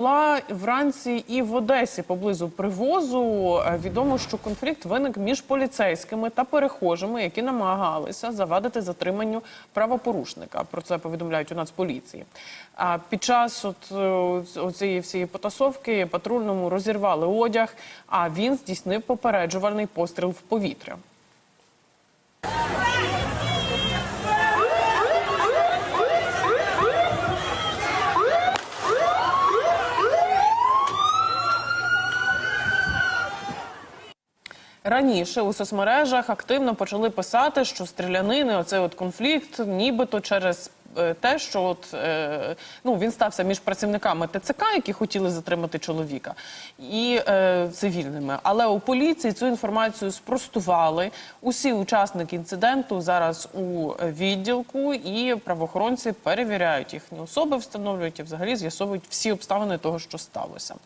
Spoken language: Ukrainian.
Була вранці і в Одесі поблизу привозу. Е, Відомо, що конфлікт виник між поліцейськими та перехожими, які намагалися завадити затриманню правопорушника. Про це повідомляють у Нацполіції. А під час от е, цієї всієї потасовки патрульному розірвали одяг, а він здійснив попереджувальний постріл в повітря. Раніше у соцмережах активно почали писати, що стрілянини, оцей от конфлікт, нібито через е, те, що от е, ну він стався між працівниками ТЦК, які хотіли затримати чоловіка, і е, цивільними. Але у поліції цю інформацію спростували. Усі учасники інциденту зараз у відділку, і правоохоронці перевіряють їхні особи, встановлюють і взагалі з'ясовують всі обставини того, що сталося.